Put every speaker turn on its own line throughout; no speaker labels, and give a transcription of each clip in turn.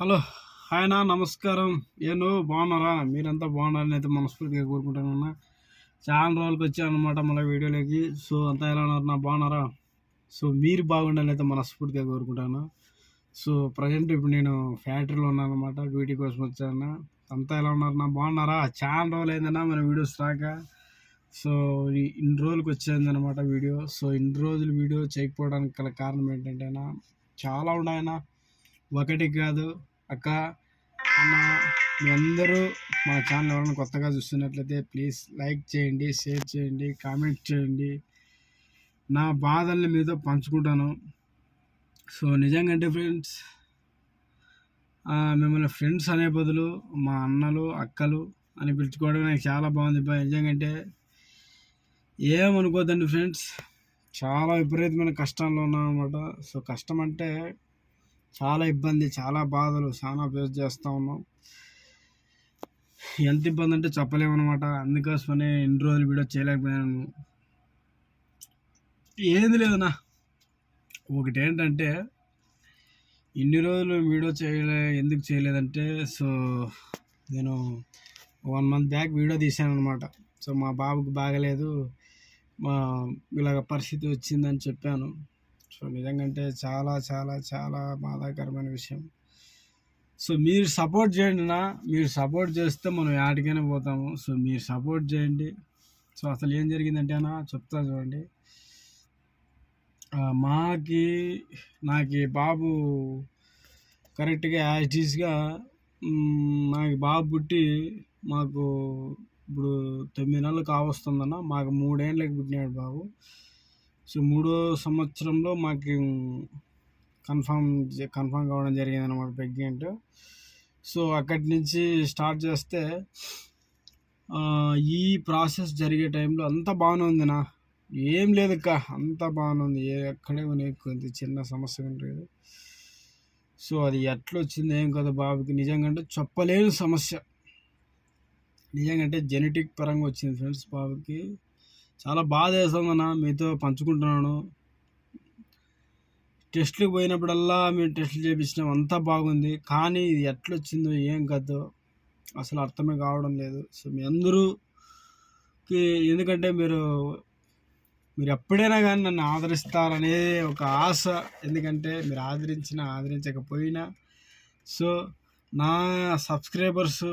Hello ఆయన నమస్కారం. ఏను బాగున్నారా? మీరంతా బాగున్నారని అయితే మనస్ఫూర్తిగా కోరుకుంటానన్నా చాలా రోజులకి వచ్చాను అనమాట మళ్ళీ వీడియోలోకి. సో అంతా ఎలా ఉన్నారు? నా బాగున్నారా? సో మీరు బాగుండాలని అయితే మనస్ఫూర్తిగా కోరుకుంటాను. సో ప్రజెంట్ ఇప్పుడు నేను ఫ్యాక్టరీలో ఉన్నాను అనమాట డ్యూటీ కోసం వచ్చాను. అంతా ఎలా ఉన్నారు? నా బాగున్నారా? చాలా రోజులు అయిందన్నా మన వీడియోస్ రాక. సో ఇన్ని రోజులకి వచ్చింది అనమాట వీడియో. సో ఇన్ని రోజులు వీడియో చేయకపోవడానికి గల కారణం ఏంటంటేనా చాలా ఉన్నాయన్నా. ఒకటి కాదు అక్క అన్న మీ అందరూ మన ఛానల్ ఎవరైనా కొత్తగా చూస్తున్నట్లయితే ప్లీజ్ లైక్ చేయండి షేర్ చేయండి కామెంట్ చేయండి. నా బాధల్ని మీతో పంచుకుంటాను. సో నిజంగా అంటే ఫ్రెండ్స్ మిమ్మల్ని ఫ్రెండ్స్ అనే బదులు మా అన్నలు అక్కలు అని పిలుచుకోవడం నాకు చాలా బాగుంది. బా నిజంగా అంటే ఏమనుకోదండి ఫ్రెండ్స్ చాలా విపరీతమైన కష్టంలో ఉన్నాం అనమాట సో కష్టం అంటే చాలా ఇబ్బంది చాలా బాధలు చాలా ఫేస్ చేస్తూ ఉన్నాం. ఎంత ఇబ్బంది అంటే చెప్పలేమన్నమాట. అందుకోసమనే ఎన్ని రోజులు వీడియో చేయలేకపోయాను. ఏది లేదన్నా? ఒకటి ఏంటంటే ఇన్ని రోజులు వీడియో చేయలే ఎందుకు చేయలేదంటే సో నేను వన్ మంత్ బ్యాక్ వీడియో తీశాను అనమాట సో మా బాబుకి బాగలేదు. మా ఇలాగ పరిస్థితి వచ్చిందని చెప్పాను. సో నిజంగా అంటే చాలా చాలా చాలా బాధాకరమైన విషయం. సో మీరు సపోర్ట్ చేయండి నా మీరు సపోర్ట్ చేస్తే మనం యాడికైనా పోతాము. సో మీరు సపోర్ట్ చేయండి. సో అసలు ఏం జరిగిందంటే అన్న చెప్తా చూడండి. మాకి నాకు బాబు కరెక్ట్గా యాజ్ ఈజ్గా నాకు బాబు పుట్టి మాకు ఇప్పుడు తొమ్మిది నెలలు కావస్తుందన్న. మాకు మూడేళ్ళకి పుట్టినాడు బాబు. సో మూడో సంవత్సరంలో మాకు కన్ఫామ్ కన్ఫామ్ కావడం జరిగింది అనమాట ప్రెగ్నెంట్ సో అక్కడి నుంచి స్టార్ట్ చేస్తే ఈ ప్రాసెస్ జరిగే టైంలో అంత బాగానే ఉంది నా ఏం లేదు అక్క బాగానే ఉంది. ఏ అక్కడే ఉన్నాయి కొద్ది చిన్న సమస్య లేదు. సో అది ఎట్లా వచ్చింది ఏం కదా బాబుకి నిజంగా అంటే చెప్పలేని సమస్య. నిజంగా అంటే జెనెటిక్ పరంగా వచ్చింది ఫ్రెండ్స్ బాబుకి. చాలా బాధ వేస్తుందన్న మీతో పంచుకుంటున్నాను. టెస్ట్లకు పోయినప్పుడల్లా మేము టెస్టులు చేయించినాం అంతా బాగుంది. కానీ ఇది ఎట్లా వచ్చిందో ఏం కదో అసలు అర్థమే కావడం లేదు. సో మీ అందరూకి ఎందుకంటే మీరు మీరు ఎప్పుడైనా కానీ నన్ను ఆదరిస్తారనే ఒక ఆశ. ఎందుకంటే మీరు ఆదరించినా ఆదరించకపోయినా. సో నా సబ్స్క్రైబర్స్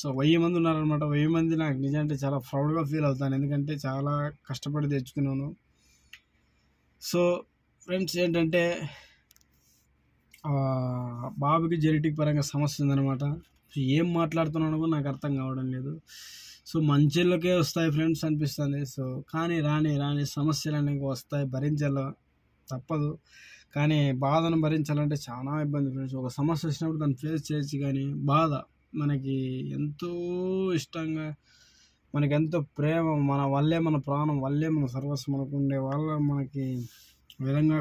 సో వెయ్యి మంది ఉన్నారనమాట వెయ్యి మంది నాకు నిజంటే చాలా ప్రౌడ్గా ఫీల్ అవుతాను. ఎందుకంటే చాలా కష్టపడి తెచ్చుకున్నాను. సో ఫ్రెండ్స్ ఏంటంటే బాబుకి జెనెటిక్ పరంగా సమస్య ఉందనమాట ఏం మాట్లాడుతున్నాను కూడా నాకు అర్థం కావడం లేదు. సో మంచిళ్ళకే వస్తాయి ఫ్రెండ్స్ అనిపిస్తుంది. సో కానీ రాని రాని సమస్యలు అనేవి వస్తాయి. భరించాల తప్పదు. కానీ బాధను భరించాలంటే చాలా ఇబ్బంది ఫ్రెండ్స్. ఒక సమస్య వచ్చినప్పుడు దాన్ని ఫేస్ చేయొచ్చు కానీ బాధ. మనకి ఎంతో ఇష్టంగా మనకి ఎంతో ప్రేమ మన వల్లే మన ప్రాణం వల్లే మన సర్వస్వం మనకు ఉండే వాళ్ళ మనకి విధంగా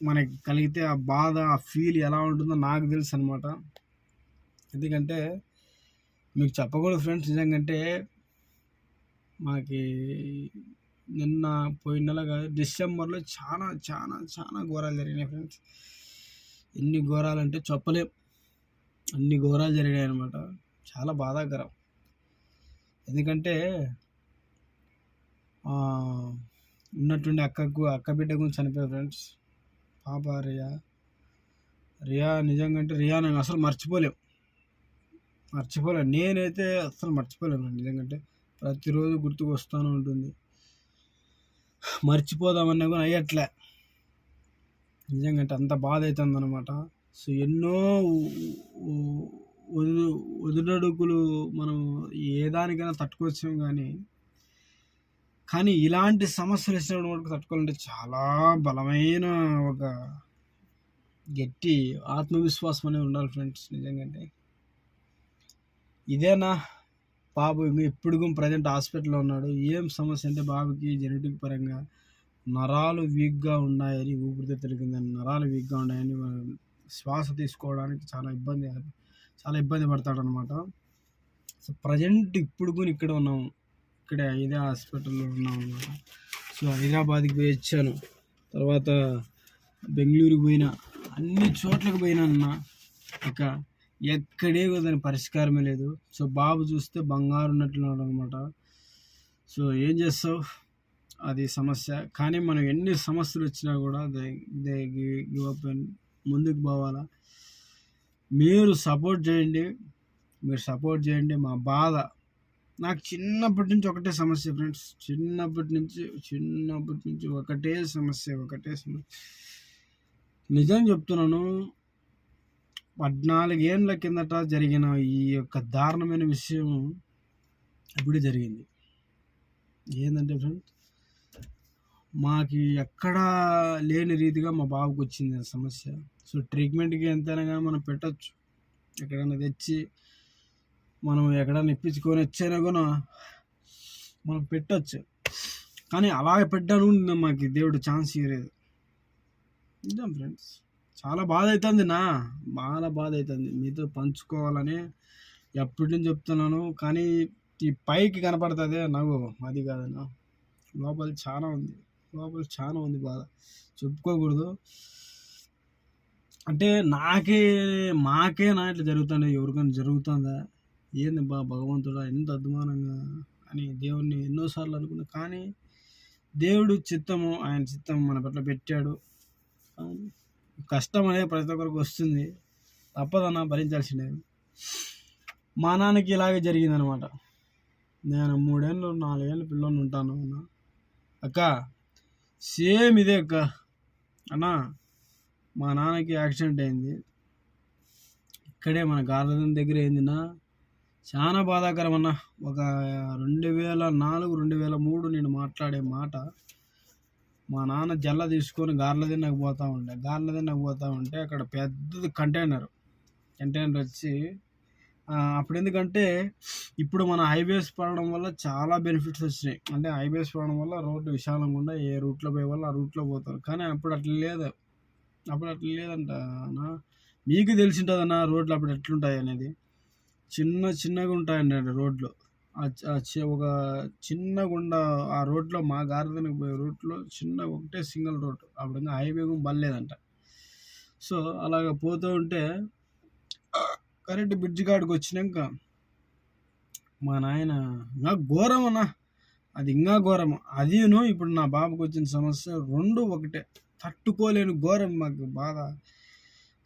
మనకి కలిగితే ఆ బాధ ఆ ఫీల్ ఎలా ఉంటుందో నాకు తెలుసు అనమాట ఎందుకంటే మీకు చెప్పకూడదు ఫ్రెండ్స్ నిజంగా అంటే మనకి నిన్న పోయిన నెలగా డిసెంబర్లో చాలా చాలా చాలా ఘోరాలు జరిగినాయి ఫ్రెండ్స్ ఎన్ని ఘోరాలు అంటే చెప్పలేం. అన్ని ఘోరాలు జరిగాయి అనమాట చాలా బాధాకరం. ఎందుకంటే ఉన్నట్టుండి అక్కకు అక్క బిడ్డ గురించి చనిపోయారు ఫ్రెండ్స్ పాప రియా. రియా నిజంగా అంటే రియా నేను అసలు మర్చిపోలేం. మర్చిపోలేను నేనైతే అసలు మర్చిపోలేను నిజంగా అంటే ప్రతిరోజు గుర్తుకు వస్తూనే ఉంటుంది. మర్చిపోదామన్నా కూడా అయ్యట్లే. నిజంగా అంటే అంత బాధ అవుతుంది అనమాట సో ఎన్నో ఉ- మనం ఏ దానికైనా తట్టుకొచ్చాం కానీ కానీ ఇలాంటి సమస్యలు వచ్చినప్పుడు మనకు తట్టుకోవాలంటే చాలా బలమైన ఒక గట్టి ఆత్మవిశ్వాసం అనేది ఉండాలి ఫ్రెండ్స్ నిజంగా అంటే ఇదేనా? బాబు ఎప్పుడు ఇప్పుడు ప్రజెంట్ హాస్పిటల్లో ఉన్నాడు. ఏం సమస్య అంటే బాబుకి జెనెటిక్ పరంగా నరాలు వీక్గా ఉన్నాయని ఊపిరితో కింద నరాలు వీక్గా ఉన్నాయని శ్వాస తీసుకోవడానికి చాలా ఇబ్బంది చాలా ఇబ్బంది పడతాడు అనమాట సో ప్రజెంట్ ఇప్పుడు కూడా ఇక్కడ ఉన్నాము ఇక్కడే ఇదే హాస్పిటల్లో ఉన్నాం అనమాట సో హైదరాబాద్కి పోయి వచ్చాను. తర్వాత బెంగళూరుకి పోయినా అన్ని చోట్లకి పోయినా అన్న. ఇక ఎక్కడే దాని పరిష్కారమే లేదు. సో బాబు చూస్తే బంగారు ఉన్నట్లున్నాడు అనమాట సో ఏం చేస్తావు? అది సమస్య. కానీ మనం ఎన్ని సమస్యలు వచ్చినా కూడా దే దే గివ్ అప్ ముందుకు పోవాలా? మీరు సపోర్ట్ చేయండి. మీరు సపోర్ట్ చేయండి. మా బాధ. నాకు చిన్నప్పటి నుంచి ఒకటే సమస్య ఫ్రెండ్స్. చిన్నప్పటి నుంచి చిన్నప్పటి నుంచి ఒకటే సమస్య ఒకటే సమస్య. నిజం చెప్తున్నాను. పద్నాలుగేళ్ళ కిందట జరిగిన ఈ యొక్క దారుణమైన విషయం ఇప్పుడే జరిగింది. ఏంటంటే ఫ్రెండ్స్ మాకు ఎక్కడా లేని రీతిగా మా బాబుకి వచ్చింది ఆ సమస్య. సో ట్రీట్మెంట్కి ఎంతైనా కానీ మనం పెట్టచ్చు. ఎక్కడైనా తెచ్చి మనం ఎక్కడైనా ఇప్పించుకొని వచ్చైనా కూడా మనం పెట్టచ్చు. కానీ అలాగే పెట్టాను మాకు దేవుడు ఛాన్స్ ఇవ్వలేదు నిజం ఫ్రెండ్స్. చాలా బాధ అవుతుంది నా. చాలా బాధ అవుతుంది మీతో పంచుకోవాలని ఎప్పటి నుంచి చెప్తున్నాను. కానీ ఈ పైకి కనపడుతుంది నాకు అది కాదన్నా లోపల చాలా ఉంది. లోపల చాలా ఉంది బాధ. చెప్పుకోకూడదు. అంటే నాకే మాకే నా ఇట్లా జరుగుతుండే ఎవరికైనా జరుగుతుందా? ఏంది బా భగవంతుడా ఎంత అద్మానంగా అని దేవుణ్ణి ఎన్నోసార్లు అనుకున్నా. కానీ దేవుడు చిత్తము ఆయన చిత్తం మన పట్ల పెట్టాడు. కష్టం అనేది ప్రతి ఒక్కరికి వస్తుంది. తప్పదన్న భరించాల్సిందే. మా నాన్నకి ఇలాగే జరిగిందనమాట. నేను మూడేళ్ళు నాలుగేళ్ళు పిల్లలు ఉంటాను అన్న. అక్క సేమ్ ఇదే అక్క. అన్న మా నాన్నకి యాక్సిడెంట్ అయింది. ఇక్కడే మన గార్డెన్ దగ్గర ఏందినా చాలా బాధాకరం అన్న ఒక రెండు వేల నాలుగు రెండు వేల మూడు నేను మాట్లాడే మాట మా నాన్న జల్ల తీసుకొని గార్ల తిన్నకు పోతా ఉండే. గార్ల తిన్నకు పోతూ ఉంటే అక్కడ పెద్దది కంటైనర్. కంటైనర్ వచ్చి అప్పుడు ఎందుకంటే ఇప్పుడు మన హైవేస్ పడడం వల్ల చాలా బెనిఫిట్స్ వచ్చినాయి. అంటే హైవేస్ పడడం వల్ల రోడ్డు విశాలంగా ఉండే ఏ రూట్లో పోయే వాళ్ళు ఆ రూట్లో పోతారు. కానీ అప్పుడు అట్లా లేదు. అప్పుడు అట్లా లేదంట అన్న. మీకు తెలిసి ఉంటుందన్న రోడ్లు అప్పుడు ఎట్లుంటాయి అనేది? చిన్న చిన్నగా ఉంటాయండి రోడ్లు. ఒక చిన్న గుండా ఆ రోడ్లో మా గార్డెన్కి పోయే రోడ్లో చిన్న ఒకటే సింగిల్ రోడ్. అప్పుడు ఇంకా హైవే బల్లేదంట సో అలాగ పోతూ ఉంటే కరెక్ట్ బ్రిడ్జ్ కాడికి వచ్చినాక మా నాయన ఇంకా ఘోరం అన్న. అది ఇంకా ఘోరం. అదిను ఇప్పుడు నా బాబుకి వచ్చిన సమస్య రెండు ఒకటే. తట్టుకోలేని ఘోరం మాకు బాధ.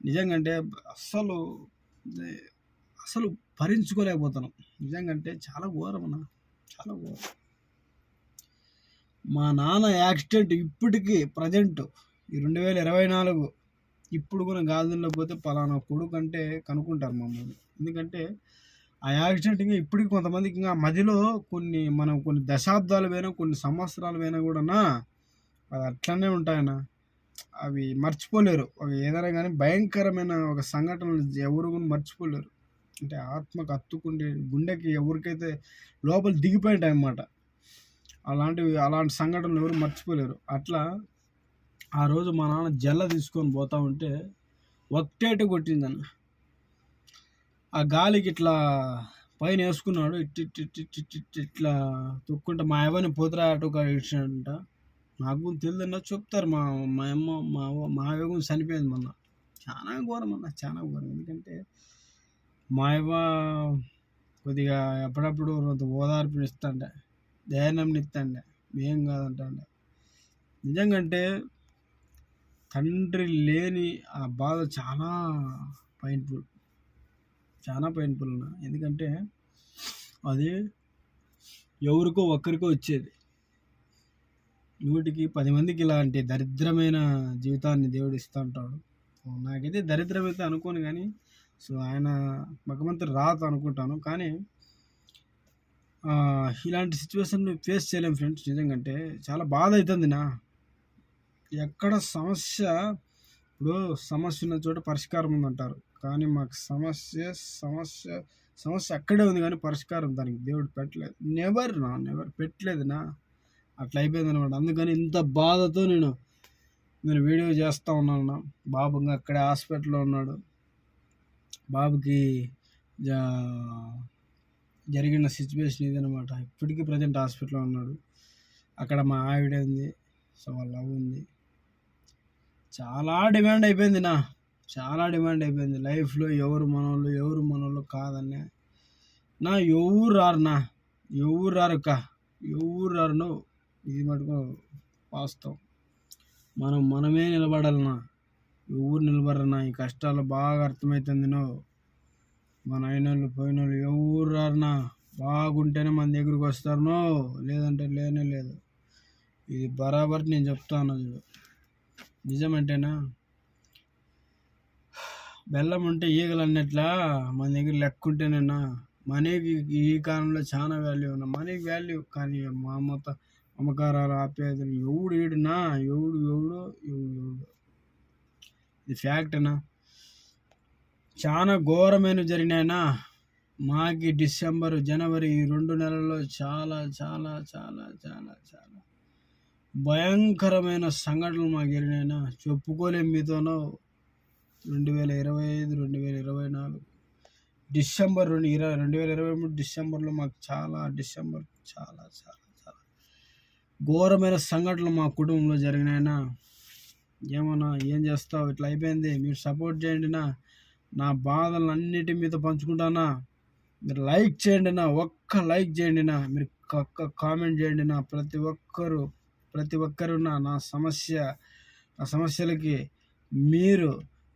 నిజంగా అంటే అస్సలు అసలు భరించుకోలేకపోతున్నాం. నిజంగా అంటే చాలా ఘోరం అన్న చాలా ఘోరం. మా నాన్న యాక్సిడెంట్ ఇప్పటికీ ప్రజెంట్ ఈ రెండు వేల ఇరవై నాలుగు ఇప్పుడు కూడా గాజుల్లో పోతే పలానా కొడుకు అంటే కనుక్కుంటారు మమ్మల్ని. ఎందుకంటే ఆ యాక్సిడెంట్ ఇంకా ఇప్పటికి కొంతమందికి ఇంకా మధ్యలో కొన్ని మనం కొన్ని దశాబ్దాలు పోయినా కొన్ని సంవత్సరాలు పోయినా కూడా అది అట్లనే ఉంటాయన్న. అవి మర్చిపోలేరు. అవి ఏదైనా కానీ భయంకరమైన ఒక సంఘటనలు ఎవరు కూడా మర్చిపోలేరు. అంటే ఆత్మకు హత్తుకుంటే గుండెకి ఎవరికైతే లోపల దిగిపోయింటాయి అన్నమాట. అలాంటివి అలాంటి సంఘటనలు ఎవరు మర్చిపోలేరు. అట్లా ఆ రోజు మా నాన్న జల్ల తీసుకొని పోతా ఉంటే ఒకటేట కొట్టిందన్న. ఆ గాలికి ఇట్లా పైన వేసుకున్నాడు. ఇట్ ఇట్ ఇట్ ఇట్ ఇట్ ఇట్లా తొక్కుంటే మా ఎవరిని పోతురా ఆటో ఇచ్చినట్ట నాకు తెలియదన్నా చెప్తారు. మా మా అమ్మ మా మా అవ్వ చనిపోయింది మొన్న. చాలా ఘోరం అన్న చాలా ఘోరం. ఎందుకంటే మా అవ్వ కొద్దిగా ఎప్పుడప్పుడు ఓదార్పు ఇస్తాండే ధైర్యం ఇస్తాండే మేం కాదంటాండే. నిజంగా అంటే తండ్రి లేని ఆ బాధ చాలా పెయిన్ఫుల్ చాలా పెయిన్ఫుల్ అన్న. ఎందుకంటే అది ఎవరికో ఒక్కరికో వచ్చేది. నూటికి పది మందికి ఇలాంటి దరిద్రమైన జీవితాన్ని దేవుడు ఇస్తూ ఉంటాడు నాకైతే దరిద్రం అయితే అనుకోను కానీ సో ఆయన భగవంతుడు రాదు అనుకుంటాను. కానీ ఇలాంటి సిచ్యువేషన్ ఫేస్ చేయలేం ఫ్రెండ్స్. నిజంగా చాలా బాధ అవుతుంది నా. ఎక్కడ సమస్య ఇప్పుడు సమస్య ఉన్న చోట పరిష్కారం ఉందంటారు. కానీ మాకు సమస్య సమస్య సమస్య అక్కడే ఉంది కానీ పరిష్కారం దానికి దేవుడు పెట్టలేదు. నెవర్ నా నెవర్ పెట్టలేదు నా. అట్లా అయిపోయింది అనమాట అందుకని ఇంత బాధతో నేను నేను వీడియో చేస్తూ ఉన్నాను బాబు ఇంకా అక్కడే హాస్పిటల్లో ఉన్నాడు. బాబుకి జరిగిన సిచ్యువేషన్ ఇదనమాట ఇప్పటికీ ప్రజెంట్ హాస్పిటల్లో ఉన్నాడు. అక్కడ మా ఆవిడ ఉంది. సో వాళ్ళ లవ్ ఉంది. చాలా డిమాండ్ అయిపోయింది నా. చాలా డిమాండ్ అయిపోయింది. లైఫ్లో ఎవరు మనోళ్ళు ఎవరు మనోళ్ళు కాదనే నా ఎవరు రారు నా? ఎవరు రారు అక్క? ఎవరు రారు నువ్వు ఇది మటుకు వాస్తవం. మనం మనమే నిలబడాలన్నా ఎవరు నిలబడరన్నా ఈ కష్టాలు బాగా అర్థమవుతుంది మన అయినోళ్ళు పోయినోళ్ళు ఎవరు రారునా బాగుంటేనే మన దగ్గరికి వస్తారనో లేదంటే లేనే లేదు. ఇది బరాబర్ నేను చెప్తాను చూడు. నిజమంటేనా? బెల్లం ఉంటే ఈగలు అన్నట్లా మన దగ్గర లెక్క ఉంటేనేనా మనీకి ఈ కాలంలో చాలా వాల్యూ ఉన్నా మనీకి వాల్యూ కానీ మా అమ్మతో అమ్మకారాలు ఆప్యాయతలు ఎవడు ఏడునా? ఎవడు ఎవడు? ఎవడు ఎవడు? ఇది ఫ్యాక్టనా చాలా ఘోరమైన జరిగినాయినా. మాకి డిసెంబర్ జనవరి ఈ రెండు నెలల్లో చాలా చాలా చాలా చాలా చాలా భయంకరమైన సంఘటనలు మాకు జరిగినాయినా. చెప్పుకోలేం మీతోనో. రెండు వేల ఇరవై ఐదు రెండు వేల ఇరవై నాలుగు డిసెంబర్ రెండు ఇరవై రెండు వేల ఇరవై మూడు డిసెంబర్లో మాకు చాలా డిసెంబర్ చాలా చాలా ఘోరమైన సంఘటనలు మా కుటుంబంలో జరిగినాయినా ఏమన్నా ఏం చేస్తావు? ఇట్లా అయిపోయింది. మీరు సపోర్ట్ చేయండి నా నా బాధలను అన్నిటి మీద పంచుకుంటానా మీరు లైక్ చేయండి నా ఒక్క లైక్ చేయండి నా మీరు ఒక్క కామెంట్ చేయండి నా ప్రతి ఒక్కరు ప్రతి ఒక్కరు నా నా సమస్య నా సమస్యలకి మీరు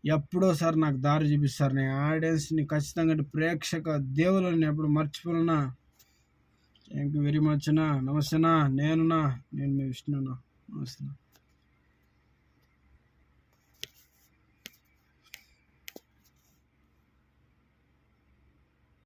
ఎప్పుడోసారి నాకు దారి చూపిస్తారు. నేను ఆడియన్స్ని ఖచ్చితంగా ప్రేక్షక దేవులను ఎప్పుడు మర్చిపోనా థ్యాంక్ యూ వెరీ మచ్ నా నమస్తేనా నేనున్నా. నేను మీ విష్ణునా నమస్తే